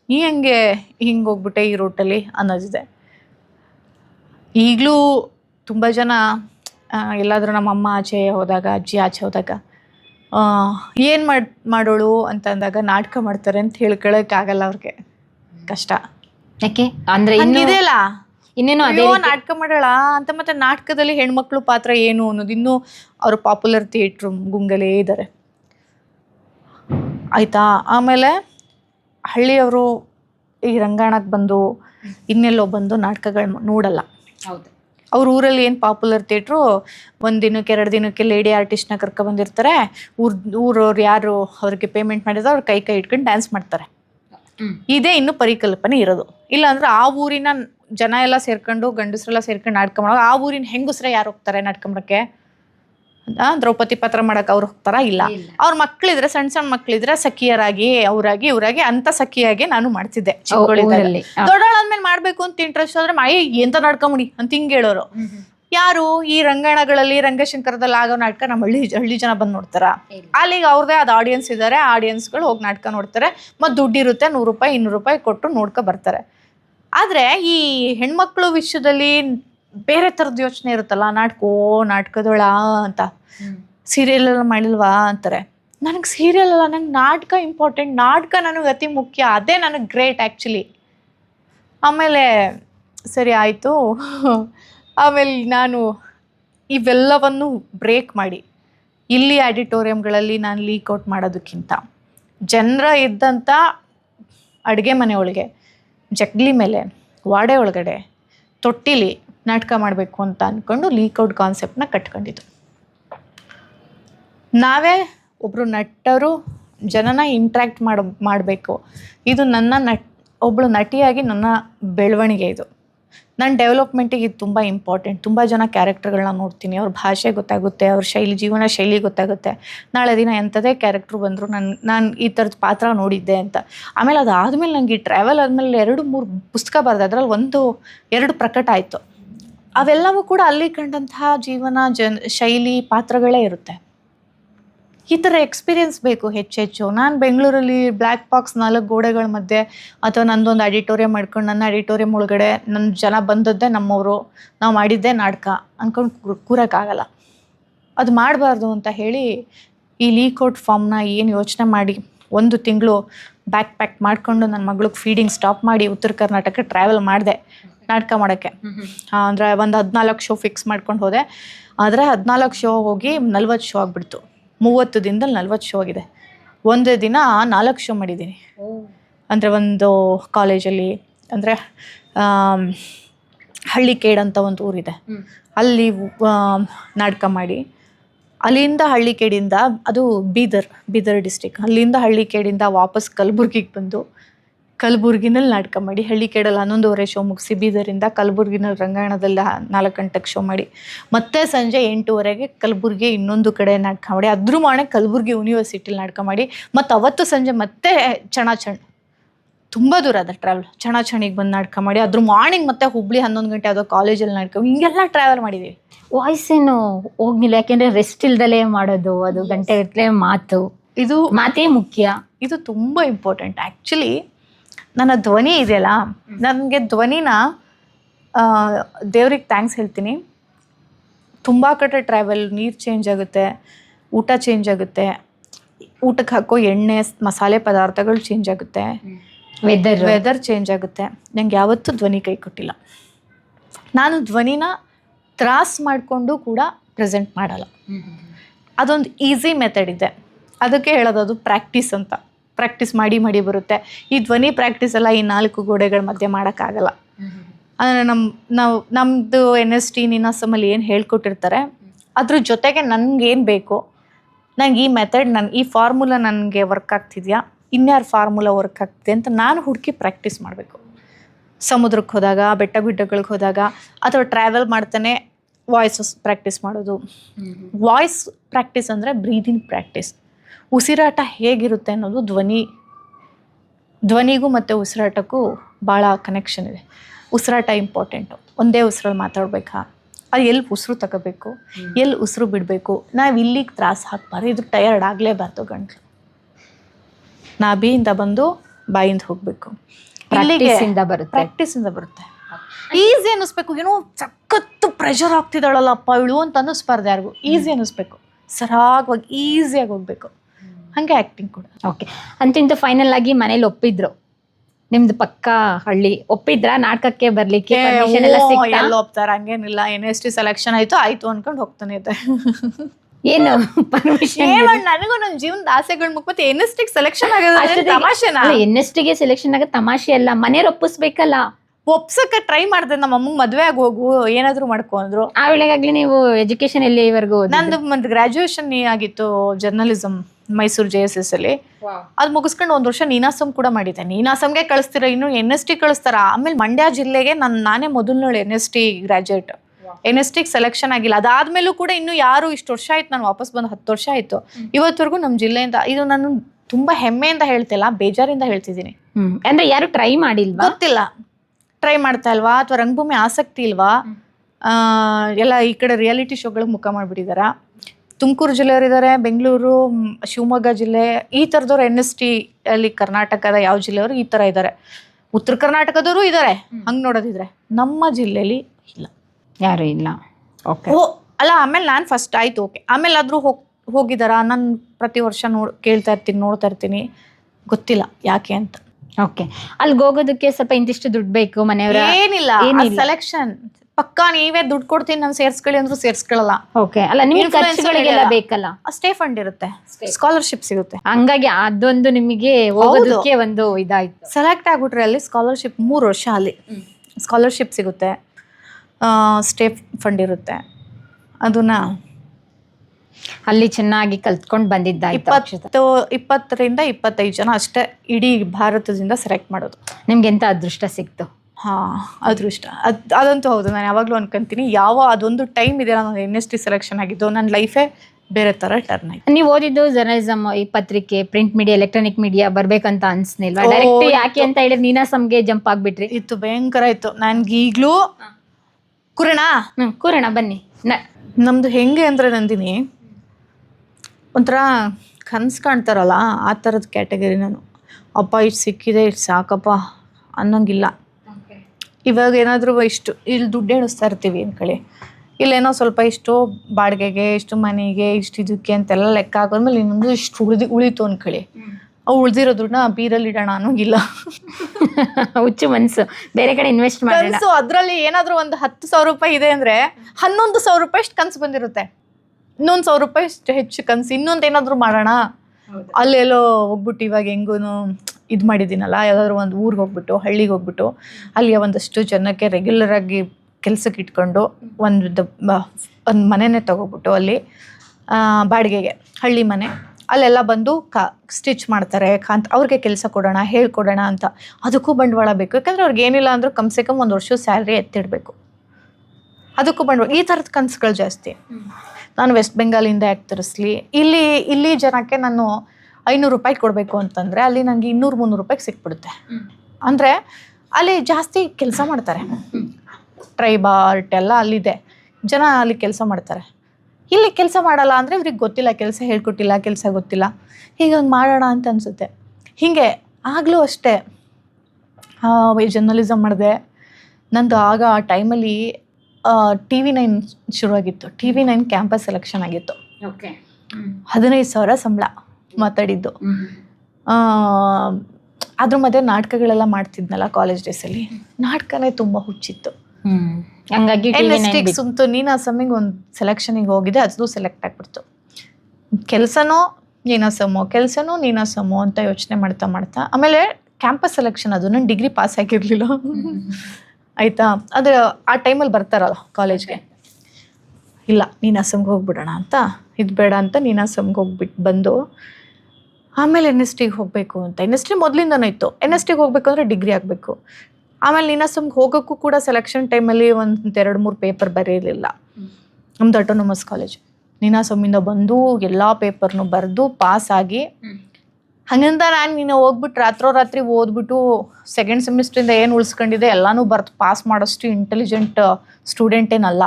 ನೀ ಹೆಂಗೆ ಹಿಂಗೆ ಹೋಗ್ಬಿಟ್ಟೆ ಈ ರೂಟಲ್ಲಿ ಅನ್ನೋದಿದೆ. ಈಗಲೂ ತುಂಬ ಜನ ಎಲ್ಲಾದರೂ ನಮ್ಮ ಅಮ್ಮ ಆಚೆ ಹೋದಾಗ ಅಜ್ಜಿ ಆಚೆ ಹೋದಾಗ ಏನು ಮಾಡ್ ಮಾಡೋಳು ಅಂತ ಅಂದಾಗ ನಾಟಕ ಮಾಡ್ತಾರೆ ಅಂತ ಹೇಳ್ಕೊಳಕ್ಕಾಗಲ್ಲ ಅವ್ರಿಗೆ. ಕಷ್ಟ. ಯಾಕೆ? ಅಂದ್ರೆ ಇನ್ನು ಹಂಗಿದೆಯಲ್ಲ ಇನ್ನೇನು ಅದೇ ಅಯ್ಯೋ ನಾಟಕ ಮಾಡೋಳ ಅಂತ ಮತ್ತೆ ನಾಟಕದಲ್ಲಿ ಹೆಣ್ಮಕ್ಳು ಪಾತ್ರ ಏನು ಅನ್ನೋದು ಇನ್ನೂ ಅವರು ಪಾಪ್ಯುಲರ್ ಥಿಯೇಟ್ರ್ ಗುಂಗಲೇ ಇದ್ದಾರೆ ಆಯ್ತಾ? ಆಮೇಲೆ ಹಳ್ಳಿಯವರು ಈ ರಂಗಾಣಕ್ಕೆ ಬಂದು ಇನ್ನೆಲ್ಲೋ ಬಂದು ನಾಟಕಗಳು ನೋಡಲ್ಲ. ಹೌದು. ಅವ್ರ ಊರಲ್ಲಿ ಏನು ಪಾಪ್ಯುಲರ್ ಥಿಯೇಟ್ರು ಒಂದು ದಿನಕ್ಕೆ ಎರಡು ದಿನಕ್ಕೆ ಲೇಡಿ ಆರ್ಟಿಸ್ಟ್ನ ಕರ್ಕೊ ಬಂದಿರ್ತಾರೆ. ಊರ್ ಊರವ್ರು ಯಾರು ಅವ್ರಿಗೆ ಪೇಮೆಂಟ್ ಮಾಡಿದ್ರೆ ಅವ್ರು ಕೈ ಕೈ ಇಟ್ಕೊಂಡು ಡ್ಯಾನ್ಸ್ ಮಾಡ್ತಾರೆ. ಇದೇ ಇನ್ನು ಪರಿಕಲ್ಪನೆ ಇರೋದು. ಇಲ್ಲಾಂದ್ರೆ ಆ ಊರಿನ ಜನ ಎಲ್ಲ ಸೇರ್ಕೊಂಡು ಗಂಡಸರೆಲ್ಲ ಸೇರ್ಕೊಂಡು ನಾಟಕ ಮಾಡೋ ಆ ಊರಿನ ಹೆಂಗಸ್ರೆ ಯಾರು ಹೋಗ್ತಾರೆ ನಾಟಕ ಮಾಡಕ್ಕೆ? ದ್ರೌಪದಿ ಪಾತ್ರ ಮಾಡಕ್ ಅವ್ರು ಹೋಗ್ತಾರ? ಇಲ್ಲ. ಅವ್ರ ಮಕ್ಳಿದ್ರೆ ಸಣ್ಣ ಸಣ್ಣ ಮಕ್ಳಿದ್ರೆ ಸಖಿಯರಾಗಿ ಅವರಾಗಿ ಇವರಾಗಿ ಅಂತ ಸಖಿಯಾಗಿ ನಾನು ಮಾಡ್ತಿದ್ದೆ. ಆ. ದೊಡ್ಡವಳಾದ್ಮೇಲೆ ಮಾಡ್ಬೇಕು ಅಂತ ಇಂಟ್ರೆಸ್ಟ್ ಆದ್ರೆ ಮಾಯಿ ಎಂತ ನಡ್ಕೊಂಬಿಡಿ? ಅಂತ ಹಿಂಗೆ ಹೇಳೋರು. ಯಾರು ಈ ರಂಗಣಗಳಲ್ಲಿ ರಂಗಶಂಕರದಲ್ಲಿ ಆಗೋ ನಾಟಕ ನಮ್ಮ ಹಳ್ಳಿ ಹಳ್ಳಿ ಜನ ಬಂದು ನೋಡ್ತಾರ? ಅಲ್ಲಿಗೆ ಅವ್ರದೇ ಆದ ಆಡಿಯನ್ಸ್ ಇದ್ದಾರೆ ಆಡಿಯನ್ಸ್ಗಳು ಹೋಗಿ ನಾಟಕ ನೋಡ್ತಾರೆ. ಮತ್ತು ದುಡ್ಡಿರುತ್ತೆ ನೂರು ರೂಪಾಯಿ ಇನ್ನೂರು ರೂಪಾಯಿ ಕೊಟ್ಟು ನೋಡ್ಕೊ ಬರ್ತಾರೆ. ಆದರೆ ಈ ಹೆಣ್ಮಕ್ಳು ವಿಷಯದಲ್ಲಿ ಬೇರೆ ಥರದ ಯೋಚನೆ ಇರುತ್ತಲ್ಲ ನಾಟಕ ಓ ನಾಟಕದೊಳ ಅಂತ. ಸೀರಿಯಲ್ ಎಲ್ಲ ಮಾಡಿಲ್ವಾ ಅಂತಾರೆ. ನನಗೆ ಸೀರಿಯಲ್ ಅಲ್ಲ ನಂಗೆ ನಾಟಕ ಇಂಪಾರ್ಟೆಂಟ್ ನಾಟಕ ನನಗೆ ಅತಿ ಮುಖ್ಯ ಅದೇ ನನಗೆ ಗ್ರೇಟ್ ಆ್ಯಕ್ಚುಲಿ ಆಮೇಲೆ ಸರಿ ಆಯಿತು. ಆಮೇಲೆ ನಾನು ಇವೆಲ್ಲವನ್ನು ಬ್ರೇಕ್ ಮಾಡಿ. ಇಲ್ಲಿ ಆಡಿಟೋರಿಯಂಗಳಲ್ಲಿ ನಾನು ಲೀಕ್ ಔಟ್ ಮಾಡೋದಕ್ಕಿಂತ. ಜನರ ಇದ್ದಂಥ ಅಡುಗೆ ಮನೆ ಒಳಗೆ ಜಗ್ಲಿ ಮೇಲೆ ವಾಡೆ ಒಳಗಡೆ ತೊಟ್ಟಿಲಿ ನಾಟಕ ಮಾಡಬೇಕು ಅಂತ ಅಂದ್ಕೊಂಡು ಲೀಕ್ಔಟ್ ಕಾನ್ಸೆಪ್ಟನ್ನ ಕಟ್ಕೊಂಡಿದ್ದು. ನಾವೇ ಒಬ್ಬರು ನಟರು, ಜನನ ಇಂಟ್ರ್ಯಾಕ್ಟ್ ಮಾಡ, ಮಾಡಬೇಕು. ಇದು ನನ್ನ ನಟ್ ಒಬ್ಬಳು ನಟಿಯಾಗಿ ನನ್ನ ಬೆಳವಣಿಗೆ ಇದು. ನನ್ನ ಡೆವಲಪ್ಮೆಂಟಿಗೆ ಇದು ತುಂಬ ಇಂಪಾರ್ಟೆಂಟ್ ತುಂಬ ಜನ ಕ್ಯಾರೆಕ್ಟರ್ಗಳನ್ನ ನೋಡ್ತೀನಿ. ಅವ್ರ ಭಾಷೆ ಗೊತ್ತಾಗುತ್ತೆ, ಅವ್ರ ಶೈಲಿ, ಜೀವನ ಶೈಲಿ ಗೊತ್ತಾಗುತ್ತೆ. ನಾಳೆ ದಿನ ಎಂಥದೇ ಕ್ಯಾರೆಕ್ಟ್ರ್ ಬಂದರು ನಾನು ನಾನು ಈ ಥರದ ಪಾತ್ರ ನೋಡಿದ್ದೆ ಅಂತ. ಆಮೇಲೆ ಅದಾದಮೇಲೆ ನನಗೆ ಈ ಟ್ರಾವೆಲ್ ಆದಮೇಲೆ ಎರಡು ಮೂರು ಪುಸ್ತಕ ಬರೆದ ಅದರಲ್ಲಿ ಒಂದು, ಎರಡು ಪ್ರಕಟ ಆಯಿತು. ಅವೆಲ್ಲವೂ ಕೂಡ ಅಲ್ಲಿ ಕಂಡಂತಹ ಜೀವನ ಜನ್ ಶೈಲಿ ಪಾತ್ರಗಳೇ ಇರುತ್ತೆ. ಈ ಥರ ಎಕ್ಸ್ಪೀರಿಯನ್ಸ್ ಬೇಕು ಹೆಚ್ಚೆಚ್ಚು ನಾನು ಬೆಂಗಳೂರಲ್ಲಿ ಬ್ಲ್ಯಾಕ್ ಬಾಕ್ಸ್ ನಾಲ್ಕು ಗೋಡೆಗಳ ಮಧ್ಯೆ ಅಥವಾ ನಂದೊಂದು ಆಡಿಟೋರಿಯಂ ಮಾಡ್ಕೊಂಡು ನನ್ನ ಆಡಿಟೋರಿಯಂ ಒಳಗಡೆ ನನ್ನ ಜನ ಬಂದದ್ದೇ ನಮ್ಮವರು. ನಾವು ಮಾಡಿದ್ದೇ ನಾಟಕ ಅಂದ್ಕೊಂಡು ಕೂರ್ ಕೂರೋಕ್ಕಾಗಲ್ಲ. ಅದು ಮಾಡಬಾರ್ದು ಅಂತ ಹೇಳಿ ಈ ಲೀಕೌಟ್ ಫಾರ್ಮ್ನ ಏನು ಯೋಚನೆ ಮಾಡಿ ಒಂದು ತಿಂಗಳು ಬ್ಯಾಕ್ ಪ್ಯಾಕ್ ಮಾಡಿಕೊಂಡು ನನ್ನ ಮಗಳಿಗೆ ಫೀಡಿಂಗ್ ಸ್ಟಾಪ್ ಮಾಡಿ ಉತ್ತರ ಕರ್ನಾಟಕ ಟ್ರಾವೆಲ್ ಮಾಡಿದೆ ನಾಟಕ ಮಾಡೋಕ್ಕೆ. ಅಂದರೆ ಒಂದು ಹದಿನಾಲ್ಕು ಶೋ ಫಿಕ್ಸ್ ಮಾಡ್ಕೊಂಡು ಹೋದೆ. ಆದರೆ ಹದಿನಾಲ್ಕು ಶೋ ಹೋಗಿ ನಲ್ವತ್ತು ಶೋ ಆಗಿಬಿಡ್ತು. ಮೂವತ್ತು ದಿನದಲ್ಲಿ ನಲ್ವತ್ತು ಶೋ ಆಗಿದೆ. ಒಂದೇ ದಿನ ನಾಲ್ಕು ಶೋ ಮಾಡಿದ್ದೀನಿ ಅಂದರೆ ಒಂದು ಕಾಲೇಜಲ್ಲಿ ಅಂದರೆ ಹಳ್ಳಿಕೇಡ್ ಅಂತ ಒಂದು ಊರಿದೆ. ಅಲ್ಲಿ ನಾಟಕ ಮಾಡಿ. ಅಲ್ಲಿಂದ ಹಳ್ಳಿ ಹಳ್ಳಿಕೇಡಿಂದ ಅದು ಬೀದರ್ ಬೀದರ್ ಡಿಸ್ಟಿಕ್ ಅಲ್ಲಿಂದ ಹಳ್ಳಿ ಹಳ್ಳಿಕೇಡಿಂದ ವಾಪಸ್ ಕಲಬುರ್ಗಿಗೆ ಬಂದು ಕಲಬುರ್ಗಿನಲ್ಲಿ ನಾಟಕ ಮಾಡಿ, ಹಳ್ಳಿಕೇಡಲ್ಲಿ ಹನ್ನೊಂದುವರೆ ಶೋ ಮುಗಿಸಿ ಬೀದರಿಂದ ಕಲಬುರ್ಗಿನ ರಂಗಾಯಣದಲ್ಲಿ ನಾಲ್ಕು ಗಂಟೆಗೆ ಶೋ ಮಾಡಿ. ಮತ್ತೆ ಸಂಜೆ ಎಂಟೂವರೆಗೆ ಕಲಬುರ್ಗಿ ಇನ್ನೊಂದು ಕಡೆ ನಾಟಕ ಮಾಡಿ. ಅದ್ರ ಮಾಣೆ ಕಲಬುರ್ಗಿ ಯೂನಿವರ್ಸಿಟಿಲಿ ನಾಟಕ ಮಾಡಿ. ಮತ್ತು ಅವತ್ತು ಸಂಜೆ ಮತ್ತೆ ಚಣಾಚಣ್. ತುಂಬ ದೂರ ಅದ ಟ್ರಾವೆಲ್ ಚಣಾಚಣಿಗೆ ಬಂದು ನಾಟಕ ಮಾಡಿ. ಅದ್ರ ಮಾರ್ನಿಂಗ್ ಮತ್ತೆ ಹುಬ್ಳಿ ಹನ್ನೊಂದು ಗಂಟೆ ಯಾವುದೋ ಕಾಲೇಜಲ್ಲಿ ನಾಟಕ. ಹಿಂಗೆಲ್ಲ ಟ್ರಾವೆಲ್ ಮಾಡಿದ್ದೀವಿ ವಾಯ್ಸ್ ಏನು ಹೋಗ್ಲಿಲ್ಲ ಯಾಕೆಂದ್ರೆ ರೆಸ್ಟ್ ಇಲ್ದಲೇ ಮಾಡೋದು ಅದು ಗಂಟೆ ಗಟ್ಟಲೆ ಮಾತು. ಇದು ಮಾತೇ ಮುಖ್ಯ. ಇದು ತುಂಬ ಇಂಪಾರ್ಟೆಂಟ್ ಆ್ಯಕ್ಚುಲಿ ನನ್ನ ಧ್ವನಿ ಇದೆಯಲ್ಲ ನನಗೆ ಧ್ವನಿನ ದೇವ್ರಿಗೆ ಥ್ಯಾಂಕ್ಸ್ ಹೇಳ್ತೀನಿ. ತುಂಬ ಕಡೆ ಟ್ರಾವೆಲ್ ನೀರು ಚೇಂಜ್ ಆಗುತ್ತೆ ಊಟ ಚೇಂಜ್ ಆಗುತ್ತೆ ಊಟಕ್ಕೆ ಹಾಕೋ ಎಣ್ಣೆ ಮಸಾಲೆ ಪದಾರ್ಥಗಳು ಚೇಂಜ್ ಆಗುತ್ತೆ. ವೆದರ್ ವೆದರ್ ಚೇಂಜ್ ಆಗುತ್ತೆ. ನಂಗೆ ಯಾವತ್ತೂ ಧ್ವನಿ ಕೈ ಕೊಟ್ಟಿಲ್ಲ. ನಾನು ಧ್ವನಿನ ತ್ರಾಸ್ ಮಾಡಿಕೊಂಡು ಕೂಡ ಪ್ರೆಸೆಂಟ್ ಮಾಡಲ್ಲ. ಅದೊಂದು ಈಸಿ ಮೆಥಡ್ ಇದೆ. ಅದಕ್ಕೆ ಹೇಳೋದು ಅದು ಪ್ರಾಕ್ಟೀಸ್ ಅಂತ. ಪ್ರಾಕ್ಟೀಸ್ ಮಾಡಿ ಮಾಡಿ ಬರುತ್ತೆ. ಈ ಧ್ವನಿ ಪ್ರಾಕ್ಟೀಸ್ ಎಲ್ಲ ಈ ನಾಲ್ಕು ಗೋಡೆಗಳ ಮಧ್ಯೆ ಮಾಡೋಕ್ಕಾಗಲ್ಲ. ಅಂದರೆ ನಮ್ಮ ನಾವು ನಮ್ಮದು ಎನ್ ಎಸ್ ಟಿ ನಿನಾಸಮಲ್ಲಿ ಏನು ಹೇಳ್ಕೊಟ್ಟಿರ್ತಾರೆ, ಅದ್ರ ಜೊತೆಗೆ ನನಗೇನು ಬೇಕು, ನಂಗೆ ಈ ಮೆಥಡ್ ನನ್ನ ಈ ಫಾರ್ಮುಲಾ ನನಗೆ ವರ್ಕ್ ಆಗ್ತಿದೆಯಾ, ಇನ್ಯಾರು ಫಾರ್ಮುಲಾ ವರ್ಕ್ ಆಗ್ತಿದೆ ಅಂತ ನಾನು ಹುಡುಕಿ ಪ್ರಾಕ್ಟೀಸ್ ಮಾಡಬೇಕು. ಸಮುದ್ರಕ್ಕೆ ಹೋದಾಗ, ಬೆಟ್ಟ ಗುಡ್ಡಗಳಿಗೆ ಹೋದಾಗ, ಅಥವಾ ಟ್ರಾವೆಲ್ ಮಾಡ್ತಾನೆ ವಾಯ್ಸಸ್ ಪ್ರಾಕ್ಟೀಸ್ ಮಾಡೋದು. ವಾಯ್ಸ್ ಪ್ರಾಕ್ಟೀಸ್ ಅಂದರೆ ಬ್ರೀದಿಂಗ್ ಪ್ರಾಕ್ಟೀಸ್ ಉಸಿರಾಟ ಹೇಗಿರುತ್ತೆ ಅನ್ನೋದು ಧ್ವನಿ. ಧ್ವನಿಗೂ ಮತ್ತು ಉಸಿರಾಟಕ್ಕೂ ಭಾಳ ಕನೆಕ್ಷನ್ ಇದೆ. ಉಸಿರಾಟ ಇಂಪಾರ್ಟೆಂಟು ಒಂದೇ ಉಸಿರಲ್ಲಿ ಮಾತಾಡಬೇಕಾ? ಅದು ಎಲ್ಲಿ ಉಸಿರು ತಗೋಬೇಕು? ಎಲ್ಲಿ ಉಸಿರು ಬಿಡಬೇಕು? ನಾವು ಇಲ್ಲಿಗೆ ತ್ರಾಸ ಹಾಕ್ಬಾರ್ದು. ಇದು ಟಯರ್ಡ್ ಆಗಲೇಬಾರ್ದು ಗಂಟ್ಲು. ನಾಭಿಯಿಂದ ಬಂದು ಬಾಯಿಂದ ಹೋಗಬೇಕು. ಇಂದ ಬರುತ್ತೆ. ಪ್ರಾಕ್ಟೀಸಿಂದ ಬರುತ್ತೆ. ಈಸಿ ಅನ್ನಿಸ್ಬೇಕು. ಏನೋ ಸಖತ್ತು ಪ್ರೆಷರ್ ಆಗ್ತಿದ್ದಾಳಲ್ಲಪ್ಪ ಇಳು ಅಂತ ಅನ್ನಿಸ್ಬಾರ್ದು ಯಾರಿಗೂ. ಈಸಿ ಅನ್ನಿಸ್ಬೇಕು. ಸರಾಗವಾಗಿ ಈಸಿಯಾಗಿ ಹೋಗ್ಬೇಕು. ಹಂಗೆ ಆ್ಯಕ್ಟಿಂಗ್ ಕೂಡ. ಓಕೆ ಅಂತಿಂತ ಫೈನಲ್ ಆಗಿ ಮನೇಲಿ ಒಪ್ಪಿದ್ರು. ನಿಮ್ದು ಪಕ್ಕ ಹಳ್ಳಿ. ಒಪ್ಪಿದ್ರ? ನಾಟಕಕ್ಕೆ ಬರ್ಲಿಕ್ಕೆ? permission ಎಲ್ಲ ಒಪ್ತಾರ ಎಲ್ಲ ಹೋಗ್ತಾರೆ ಹಂಗೇನಿಲ್ಲ. ಎನ್ ಎಸ್ ಟಿ ಸೆಲೆಕ್ಷನ್ ಆಯ್ತು. ಆಯ್ತು ಅನ್ಕೊಂಡು ಹೋಗ್ತಾನೆ ಇದ್ದೆ. ಏನು? ಪರ್ಮಿಷನ್ ಏನ್ ನನಗೂ ನನ್ನ ಜೀವನದ ಆಸೆಗಳು ಮತ್ತೆ ಎನ್ ಎಸ್ ಸೆಲೆಕ್ಷನ್ ಆಗೋದು ತಮಾಷೆನಾ? ಎನ್ ಎಸ್ ಟಿಗೆ ಸೆಲೆಕ್ಷನ್ ಆಗ ತಮಾಷೆ ಅಲ್ಲ. ಮನೇಲಿ ಒಪ್ಪಿಸ್ಬೇಕಲ್ಲ. ಒಪ್ಸಕ್ಕೆ ಟ್ರೈ ಮಾಡಿದೆ ನಮ್ಮ ಅಮ್ಮಂಗೆ ಮದುವೆ ಆಗಿ ಹೋಗು ಏನಾದರೂ ಮಾಡ್ಕೊ ಅಂದ್ರು. ಆ ವೇಳೆಗಾಗ್ಲಿ ನೀವು ಎಜುಕೇಶನ್ ಎಲ್ಲಿವರೆಗೂ ನಂದು ಗ್ರಾಜುಯೇಷನ್ ಆಗಿತ್ತು journalism Mysuru J S S ಅಲ್ಲಿ. ಅದು ಮುಗಿಸ್ಕೊಂಡು ಒಂದು ವರ್ಷ ನೀನಾಸಂ ಕೂಡ ಮಾಡಿದ್ದೆ. ನೀನಾಸಂಗೆ ಕಳಿಸ್ತೀರ ಇನ್ನು ಎನ್ ಎಸ್ ಟಿ ಕಳಿಸ್ತಾರ. ಆಮೇಲೆ ಮಂಡ್ಯ ಜಿಲ್ಲೆಗೆ ನಾನು ನಾನೇ ಮೊದಲನೇಳು N S T graduate N S ಟಿಗೆ ಸೆಲೆಕ್ಷನ್ ಆಗಿಲ್ಲ. ಅದಾದ್ಮೇಲೂ ಕೂಡ ಇನ್ನು ಯಾರು ಇಷ್ಟು ವರ್ಷ ಆಯ್ತು ನಾನು ವಾಪಸ್ ಬಂದು ಹತ್ತು ವರ್ಷ ಆಯ್ತು. ಇವತ್ತವರೆಗೂ ನಮ್ಮ ಜಿಲ್ಲೆಯಿಂದ ಇದು ನಾನು ತುಂಬಾ ಹೆಮ್ಮೆಯಿಂದ ಹೇಳ್ತಿಲ್ಲ ಬೇಜಾರಿಂದ ಹೇಳ್ತಿದ್ದೀನಿ. ಅಂದ್ರೆ ಯಾರು ಟ್ರೈ ಮಾಡಿಲ್ವಾ? ಗೊತ್ತಿಲ್ಲ. ಟ್ರೈ ಮಾಡ್ತಾ ಇಲ್ವಾ ಅಥವಾ ರಂಗಭೂಮಿ ಆಸಕ್ತಿ ಇಲ್ವಾ? ಎಲ್ಲ ಈ ಕಡೆ ರಿಯಾಲಿಟಿ ಶೋಗಳಿಗೆ ಮುಖ ಮಾಡಿಬಿಟ್ಟಿದಾರ? ತುಮಕೂರು ಜಿಲ್ಲೆಯವರಿದ್ದಾರೆ ಬೆಂಗಳೂರು ಶಿವಮೊಗ್ಗ ಜಿಲ್ಲೆ ಈ ಥರದವ್ರು ಎನ್ ಎಸ್ ಟಿ ಅಲ್ಲಿ ಕರ್ನಾಟಕದ ಯಾವ ಜಿಲ್ಲೆಯವರು ಈ ಥರ ಇದ್ದಾರೆ ಉತ್ತರ ಕರ್ನಾಟಕದವರು ಇದ್ದಾರೆ ಹಂಗೆ ನೋಡೋದಿದ್ರೆ. ನಮ್ಮ ಜಿಲ್ಲೆಯಲ್ಲಿ ಇಲ್ಲ. ಯಾರು ಇಲ್ಲ? ಓಕೆ ಓ ಅಲ್ಲ ಆಮೇಲೆ ನಾನು ಫಸ್ಟ್ ಆಯ್ತು ಓಕೆ ಆಮೇಲೆ ಆದರೂ ಹೋಗ್ ಹೋಗಿದಾರ? ನಾನು ಪ್ರತಿ ವರ್ಷ ನೋಡ್ ಕೇಳ್ತಾ ಇರ್ತೀನಿ ನೋಡ್ತಾ ಇರ್ತೀನಿ. ಗೊತ್ತಿಲ್ಲ ಯಾಕೆ ಅಂತ. ಓಕೆ ಅಲ್ಲಿಗೆ ಹೋಗೋದಕ್ಕೆ ಸ್ವಲ್ಪ ಇಂತಿಷ್ಟು ದುಡ್ಡು ಬೇಕು ಮನೆಯವರ ಏನಿಲ್ಲ ಏನಿಲ್ಲ. ಸೆಲೆಕ್ಷನ್ ಪಕ್ಕಾ ನೀವೇ ದುಡ್ಡು ಕೊಡ್ತೀನಿ ನಾನು ಸೇರ್ಸ್ಕೊಳ್ಳಿ ಅಂದ್ರೂ ಸೇರ್ಸ್ಕೊಳ್ಳಲ್ಲ. ಓಕೆ ಅಲ್ಲ ನಿಮ್ಗೆ ಖರ್ಚುಗಳಿಗೆಲ್ಲ ಬೇಕಲ್ಲ? ಸ್ಟೇ ಫಂಡ್ ಇರುತ್ತೆ. ಸ್ಕಾಲರ್ಶಿಪ್ ಸಿಗುತ್ತೆ. ಹಂಗಾಗಿ ಅದೊಂದು ನಿಮಗೆ ಹೋಗೋದಕ್ಕೆ ಒಂದು ಇದಾಯ್ತು. ಸೆಲೆಕ್ಟ್ ಆಗ್ಬಿಟ್ರೆ ಅಲ್ಲಿ ಸ್ಕಾಲರ್ಶಿಪ್ ಮೂರು ವರ್ಷ ಅಲ್ಲಿ ಸ್ಕಾಲರ್ಶಿಪ್ ಸಿಗುತ್ತೆ. ಸ್ಟೇ ಫಂಡ್ ಇರುತ್ತೆ. ಅದನ್ನ ಅಲ್ಲಿ ಚೆನ್ನಾಗಿ ಕಲ್ತ್ಕೊಂಡು ಬಂದಿದ್ದಾಯ್ತು. ಇಪ್ಪತ್ತು ಇಪ್ಪತ್ತರಿಂದ ಇಪ್ಪತ್ತೈದು ಜನ ಅಷ್ಟೇ ಇಡೀ ಭಾರತದಿಂದ ಸೆಲೆಕ್ಟ್ ಮಾಡೋದು. ನಿಮ್ಗೆ ಎಂತ ಅದೃಷ್ಟ ಸಿಕ್ತು? ಹಾ ಅದೃಷ್ಟ. ಅದ್ ಅದಂತೂ ಹೌದು ನಾನು ಯಾವಾಗಲೂ ಅನ್ಕೊಂತೀನಿ ಯಾವ ಅದೊಂದು ಟೈಮ್ ಇದೆ ನಾನು ಎನ್ ಎಸ್ ಟಿ ಸೆಲೆಕ್ಷನ್ ಆಗಿದ್ದು ನನ್ನ ಲೈಫೇ ಬೇರೆ ಥರ ಟರ್ನ್ ಆಯ್ತು. ನೀವು ಓದಿದ್ದು ಜರ್ನಲಿಸಮ್ ಈ ಪತ್ರಿಕೆ ಪ್ರಿಂಟ್ ಮೀಡಿಯಾ ಎಲೆಕ್ಟ್ರಾನಿಕ್ ಮೀಡಿಯಾ ಬರ್ಬೇಕಂತ ಅನ್ಸ್ನಿಲ್ವಾ? ಡೈರೆಕ್ಟ್ ಯಾಕೆ ಅಂತ ಹೇಳಿದ್ರೆ ನೀನಾಸಮ್ಗೆ ಜಂಪ್ ಆಗ್ಬಿಟ್ರಿ. ಇತ್ತು ಭಯಂಕರ ಇತ್ತು. ನನ್ಗೆ ಈಗಲೂ ಕುರಣ? ಹ್ಮ್ ಕುರಣ ಬನ್ನಿ. ನ- ನಮ್ದು ಹೆಂಗೆ ಅಂದ್ರೆ ನಂದಿನಿ ಒಂಥರ ಕನ್ಸು ಕಾಣ್ತಾರಲ್ಲ ಆ ಥರದ ಕ್ಯಾಟಗರಿ ನಾನು. ಅಪ್ಪ ಇಷ್ಟು ಸಿಕ್ಕಿದೆ ಇಷ್ಟು ಸಾಕಪ್ಪ ಅನ್ನೋಂಗಿಲ್ಲ. ಇವಾಗ ಏನಾದರೂ ಇಷ್ಟು ಇಲ್ಲಿ ದುಡ್ಡು ಎಣಿಸ್ತಾ ಇರ್ತೀವಿ ಅಂದ್ಕೊಳ್ಳಿ ಇಲ್ಲೇನೋ ಸ್ವಲ್ಪ ಇಷ್ಟು ಬಾಡಿಗೆಗೆ ಇಷ್ಟು ಮನೆಗೆ ಇಷ್ಟು ಇದಕ್ಕೆ ಅಂತೆಲ್ಲ ಲೆಕ್ಕ ಹಾಕೋದ್ಮೇಲೆ ಇನ್ನೊಂದು ಇಷ್ಟು ಉಳಿದು ಉಳಿತು ಅಂದ್ಕೊಳ್ಳಿ ಅವು ಉಳ್ದಿರೋ ದುಡ್ಡನ್ನ ಬೀರಲ್ಲಿ ಇಡೋಣ ಅನ್ನೋಂಗಿಲ್ಲ. ಹುಚ್ಚು ಮನಸ್ಸು ಬೇರೆ ಕಡೆ ಇನ್ವೆಸ್ಟ್ ಮಾಡಿ ಅದರಲ್ಲಿ ಏನಾದರೂ ಒಂದು ಹತ್ತು ಸಾವಿರ ರೂಪಾಯಿ ಇದೆ ಅಂದರೆ ಹನ್ನೊಂದು ಸಾವಿರ ರೂಪಾಯಿ ಇಷ್ಟು ಕನಸು ಬಂದಿರುತ್ತೆ. ಇನ್ನೊಂದು ಸಾವಿರ ರೂಪಾಯಿ ಅಷ್ಟು ಹೆಚ್ಚು ಕನ್ಸು ಇನ್ನೊಂದು ಏನಾದರೂ ಮಾಡೋಣ. ಅಲ್ಲೆಲ್ಲೋ ಹೋಗ್ಬಿಟ್ಟು ಇವಾಗ ಹೆಂಗೂ ಇದು ಮಾಡಿದ್ದೀನಲ್ಲ ಯಾವ್ದಾದ್ರು ಒಂದು ಊರಿಗೆ ಹೋಗ್ಬಿಟ್ಟು ಹಳ್ಳಿಗೆ ಹೋಗ್ಬಿಟ್ಟು ಅಲ್ಲಿಯ ಒಂದಷ್ಟು ಜನಕ್ಕೆ ರೆಗ್ಯುಲರ್ ಆಗಿ ಕೆಲ್ಸಕ್ಕೆ ಇಟ್ಕೊಂಡು ಒಂದು ಒಂದು ಮನೆನೇ ತಗೋಬಿಟ್ಟು ಅಲ್ಲಿ ಬಾಡಿಗೆಗೆ ಹಳ್ಳಿ ಮನೆ. ಅಲ್ಲೆಲ್ಲ ಬಂದು ಕಾ ಸ್ಟಿಚ್ ಮಾಡ್ತಾರೆ ಕಾಂತ ಅವ್ರಿಗೆ ಕೆಲಸ ಕೊಡೋಣ ಹೇಳ್ಕೊಡೋಣ ಅಂತ. ಅದಕ್ಕೂ ಬಂಡವಾಳ ಬೇಕು. ಯಾಕಂದರೆ ಅವ್ರಿಗೆ ಏನಿಲ್ಲ ಅಂದರೂ ಕಮ್ ಸೆ ಕಮ್ ಒಂದು ವರ್ಷದ ಸ್ಯಾಲ್ರಿ ಎತ್ತಿಡಬೇಕು. ಅದಕ್ಕೂ ಬಂಡವಾಳ. ಈ ಥರದ ಕನಸುಗಳು ಜಾಸ್ತಿ. ನಾನು ವೆಸ್ಟ್ ಬೆಂಗಾಲಿಂದ ಯಾಕೆ ತರಿಸ್ಲಿ. ಇಲ್ಲಿ ಇಲ್ಲಿ ಜನಕ್ಕೆ ನಾನು ಐನೂರು ರೂಪಾಯಿ ಕೊಡಬೇಕು ಅಂತಂದರೆ ಅಲ್ಲಿ ನನಗೆ ಇನ್ನೂರು ಮುನ್ನೂರು ರೂಪಾಯಿಗೆ ಸಿಕ್ಬಿಡುತ್ತೆ. ಅಂದರೆ ಅಲ್ಲಿ ಜಾಸ್ತಿ ಕೆಲಸ ಮಾಡ್ತಾರೆ. ಟ್ರೈಬಾರ್ಟ್ ಎಲ್ಲ ಅಲ್ಲಿದೆ. ಜನ ಅಲ್ಲಿ ಕೆಲಸ ಮಾಡ್ತಾರೆ. ಇಲ್ಲಿ ಕೆಲಸ ಮಾಡಲ್ಲ ಅಂದರೆ ಇವ್ರಿಗೆ ಗೊತ್ತಿಲ್ಲ, ಕೆಲಸ ಹೇಳ್ಕೊಟ್ಟಿಲ್ಲ, ಕೆಲಸ ಗೊತ್ತಿಲ್ಲ. ಹೀಗೆ ಹಂಗೆ ಮಾಡೋಣ ಅಂತ ಅನಿಸುತ್ತೆ. ಹೀಗೆ ಆಗಲೂ ಅಷ್ಟೇ ಜರ್ನಲಿಸಮ್ ಮಾಡಿದೆ. ನಂದು ಆಗ ಆ ಟೈಮಲ್ಲಿ T V nine ಶುರುವಾಗಿತ್ತು. T V nine campus selection ಆಗಿತ್ತು. ಹದಿನೈದು ಸಾವಿರ ಸಂಬಳ ಮಾತಾಡಿದ್ದು. ಆ, ಅದ್ರ ಮಧ್ಯೆ ನಾಟಕಗಳೆಲ್ಲ ಮಾಡ್ತಿದ್ನಲ್ಲ ಕಾಲೇಜ್ ಡೇಸಲ್ಲಿ ನಾಟಕನೇ ತುಂಬ ಹುಚ್ಚಿತ್ತು. ಹಂಗಾಗಿ ಎನ್ ನೀನು ಬಿಟ್ಟು. ಸುಮ್ತು ಒಂದು ಸೆಲೆಕ್ಷನಿಗೆ ಹೋಗಿದೆ ಅದು ಸೆಲೆಕ್ಟ್ ಆಗ್ಬಿಡ್ತು. ಕೆಲಸನೋ ನೀನಾಸಮೋ ಕೆಲಸನೋ ನೀನಾಸಮೋ ಅಂತ ಯೋಚನೆ ಮಾಡ್ತಾ ಮಾಡ್ತಾ ಆಮೇಲೆ ಕ್ಯಾಂಪಸ್ ಸೆಲೆಕ್ಷನ್ ಅದು ನಾನು ಡಿಗ್ರಿ ಪಾಸ್ ಆಗಿರಲಿಲ್ಲ. ಆಯಿತಾ? ಅದು ಆ ಟೈಮಲ್ಲಿ ಬರ್ತಾರಲ್ಲ ಕಾಲೇಜ್ಗೆ ಇಲ್ಲ, ನೀನು ಅಸಮ್ಗೆ ಹೋಗ್ಬಿಡೋಣ ಅಂತ. ಇದು ಬೇಡ ಅಂತ ನೀನಾಸಮ್ಗೆ ಹೋಗ್ಬಿಟ್ಟು ಬಂದು. ಆಮೇಲೆ ಎನ್ ಎಸ್ ಟಿಗೆ ಹೋಗಬೇಕು ಅಂತ. ಎನ್ ಎಸ್ ಟಿ ಮೊದಲಿಂದನೂ ಇತ್ತು. ಎನ್ ಎಸ್ ಟಿಗೆ ಹೋಗ್ಬೇಕು ಅಂದರೆ ಡಿಗ್ರಿ ಆಗಬೇಕು. ಆಮೇಲೆ ನೀನಾಸಮ್ಗೆ ಹೋಗೋಕ್ಕೂ ಕೂಡ ಸೆಲೆಕ್ಷನ್ ಟೈಮಲ್ಲಿ ಒಂದು ಎರಡು, ಮೂರು ಪೇಪರ್ ಬರೀಲಿಲ್ಲ. ನಮ್ಮದು ಅಟೋನಮಸ್ ಕಾಲೇಜ್ ನೀನಾಸಮ್ಮಿಂದ ಬಂದು ಎಲ್ಲ ಪೇಪರ್ನು ಬರೆದು ಪಾಸ್ ಆಗಿ ಹಂಗಂತ ನಾನು ನೀನು ಹೋಗ್ಬಿಟ್ಟು ರಾತ್ರೋರಾತ್ರಿ ಓದ್ಬಿಟ್ಟು ಸೆಕೆಂಡ್ ಸೆಮಿಸ್ಟ್ರಿಂದ ಏನು ಉಳಿಸ್ಕೊಂಡಿದೆ ಎಲ್ಲನೂ ಬರ್ತು ಪಾಸ್ ಮಾಡೋಷ್ಟು ಇಂಟೆಲಿಜೆಂಟ್ ಸ್ಟೂಡೆಂಟ್ ಏನಲ್ಲ.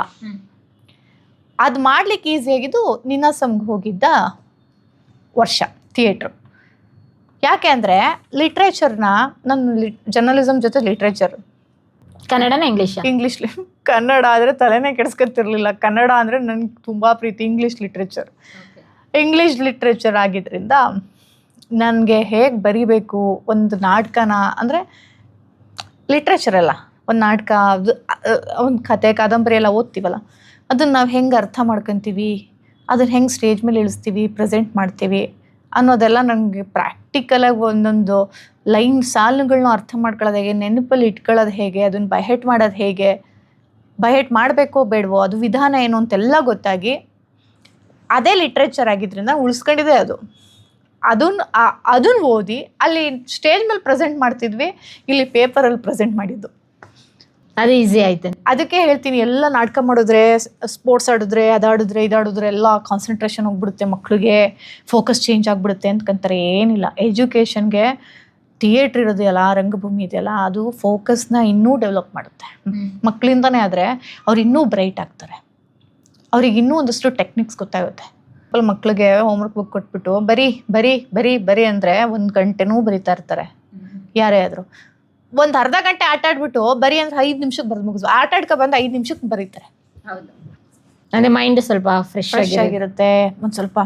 ಅದು ಮಾಡ್ಲಿಕ್ಕೆ ಈಸಿ ಆಗಿದ್ದು ನಿನಾಸಮ್ಗೆ ಹೋಗಿದ್ದ ವರ್ಷ ಥಿಯೇಟ್ರ್ ಯಾಕೆ ಅಂದರೆ ಲಿಟ್ರೇಚರ್ನ ನನ್ನ ಲಿ ಜರ್ನಲಿಸಮ್ ಜೊತೆ ಲಿಟ್ರೇಚರ್ ಕನ್ನಡನ ಇಂಗ್ಲೀಷ್ ಇಂಗ್ಲೀಷ್ ಕನ್ನಡ ಆದರೆ ತಲೆನೇ ಕೆಡಿಸ್ಕೊತಿರ್ಲಿಲ್ಲ. ಕನ್ನಡ ಅಂದರೆ ನನಗೆ ತುಂಬ ಪ್ರೀತಿ ಇಂಗ್ಲೀಷ್ ಲಿಟ್ರೇಚರ್ ಇಂಗ್ಲೀಷ್ ಲಿಟ್ರೇಚರ್ ಆಗಿದ್ದರಿಂದ ನನಗೆ ಹೇಗೆ ಬರಿಬೇಕು ಒಂದು ನಾಟಕನ ಅಂದರೆ ಲಿಟ್ರೇಚರ್ ಅಲ್ಲ. ಒಂದು ನಾಟಕ ಒಂದು ಕತೆ, ಕಾದಂಬರಿ ಎಲ್ಲ ಓದ್ತೀವಲ್ಲ, ಅದನ್ನು ನಾವು ಹೆಂಗೆ ಅರ್ಥ ಮಾಡ್ಕೊತೀವಿ, ಅದನ್ನು ಹೆಂಗೆ ಸ್ಟೇಜ್ ಮೇಲೆ ಇಳಿಸ್ತೀವಿ ಪ್ರೆಸೆಂಟ್ ಮಾಡ್ತೀವಿ ಅನ್ನೋದೆಲ್ಲ ನನಗೆ ಪ್ರಾಕ್ಟಿಕಲಾಗಿ ಒಂದೊಂದು ಲೈನ್ ಸಾಲುಗಳನ್ನ ಅರ್ಥ ಮಾಡ್ಕೊಳ್ಳೋದು ಹೇಗೆ, ನೆನಪಲ್ಲಿ ಇಟ್ಕೊಳ್ಳೋದು ಹೇಗೆ, ಅದನ್ನು ಬಯಹೆಟ್ ಮಾಡೋದು ಹೇಗೆ ಬಯಹೆಟ್ ಮಾಡಬೇಕೋ ಬೇಡವೋ, ಅದು ವಿಧಾನ ಏನು ಅಂತೆಲ್ಲ ಗೊತ್ತಾಗಿ, ಅದೇ ಲಿಟ್ರೇಚರ್ ಆಗಿದ್ದರಿಂದ ಉಳಿಸ್ಕೊಂಡಿದೆ ಅದು. ಅದನ್ನ ಅದನ್ನು ಓದಿ ಅಲ್ಲಿ ಸ್ಟೇಜ್ ಮೇಲೆ ಪ್ರೆಸೆಂಟ್ ಮಾಡ್ತಿದ್ವಿ ಇಲ್ಲಿ ಪೇಪರಲ್ಲಿ ಪ್ರೆಸೆಂಟ್ ಮಾಡಿದ್ದು. ಅದು ಈಸಿ ಆಯ್ತು. ಅದಕ್ಕೆ ಹೇಳ್ತೀನಿ ಎಲ್ಲ ನಾಟಕ ಮಾಡಿದ್ರೆ ಸ್ಪೋರ್ಟ್ಸ್ ಆಡಿದ್ರೆ ಅದಾಡಿದ್ರೆ ಇದಾಡಿದ್ರೆ ಎಲ್ಲ ಕಾನ್ಸಂಟ್ರೇಷನ್ ಹೋಗ್ಬಿಡುತ್ತೆ ಮಕ್ಕಳಿಗೆ ಫೋಕಸ್ ಚೇಂಜ್ ಆಗಿಬಿಡುತ್ತೆ ಅಂತಕಂತಾರೆ ಏನಿಲ್ಲ. ಎಜುಕೇಷನ್ಗೆ ಥಿಯೇಟ್ರ್ ಇರೋದೆಯಲ್ಲ ರಂಗಭೂಮಿ ಇದೆಯಲ್ಲ ಅದು ಫೋಕಸ್ನ ಇನ್ನೂ ಡೆವಲಪ್ ಮಾಡುತ್ತೆ. ಮಕ್ಕಳಿಂದನೇ ಆದರೆ ಅವ್ರು ಇನ್ನೂ ಬ್ರೈಟ್ ಆಗ್ತಾರೆ. ಅವ್ರಿಗೆ ಇನ್ನೂ ಒಂದಷ್ಟು ಟೆಕ್ನಿಕ್ಸ್ ಗೊತ್ತಾಗುತ್ತೆ. ಅಲ್ಲಿ ಮಕ್ಳಿಗೆ ಹೋಮ್ವರ್ಕ್ ಬುಕ್ ಕೊಟ್ಬಿಟ್ಟು ಬರೀ ಬರೀ ಬರೀ ಬರೀ ಅಂದರೆ ಒಂದು ಗಂಟೆನೂ ಬರೀತಾ ಇರ್ತಾರೆ. ಯಾರೇ ಆದರೂ. ಒಂದು ಅರ್ಧ ಗಂಟೆ ಆಟ ಆಡ್ಬಿಟ್ಟು ಬರೀ ಅಂದ್ರೆ ಐದು ನಿಮಿಷಕ್ಕೆ ಬರೆದು ಮುಗಿಸ್ ಆಟ ಆಡ್ಕೊ ಬಂದು ಐದು ನಿಮಿಷಕ್ಕೆ ಬರೀತಾರೆ. ಹೌದು. ಅಂದ್ರೆ ಮೈಂಡ್ ಸ್ವಲ್ಪ ಫ್ರೆಶ್ ಫ್ರೆಶ್ ಆಗಿರುತ್ತೆ. ಒಂದು ಸ್ವಲ್ಪ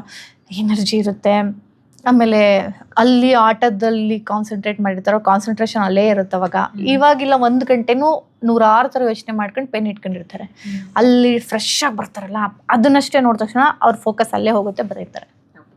ಎನರ್ಜಿ ಇರುತ್ತೆ. ಆಮೇಲೆ ಅಲ್ಲಿ ಆಟದಲ್ಲಿ ಕಾನ್ಸಂಟ್ರೇಟ್ ಮಾಡಿರ್ತಾರೋ ಕಾನ್ಸಂಟ್ರೇಷನ್ ಅಲ್ಲೇ ಇರುತ್ತೆ ಅವಾಗ. ಇವಾಗಿಲ್ಲ ಒಂದು ಗಂಟೆನೂ ನೂರಾರು ಥರ ಯೋಚನೆ ಮಾಡ್ಕೊಂಡು ಪೆನ್ ಇಟ್ಕೊಂಡಿರ್ತಾರೆ. ಅಲ್ಲಿ ಫ್ರೆಶ್ ಆಗಿ ಬರ್ತಾರಲ್ಲ ಅದನ್ನಷ್ಟೇ ನೋಡಿದ ತಕ್ಷಣ ಅವ್ರ ಫೋಕಸ್ ಅಲ್ಲೇ ಹೋಗುತ್ತೆ ಬರೀತಾರೆ.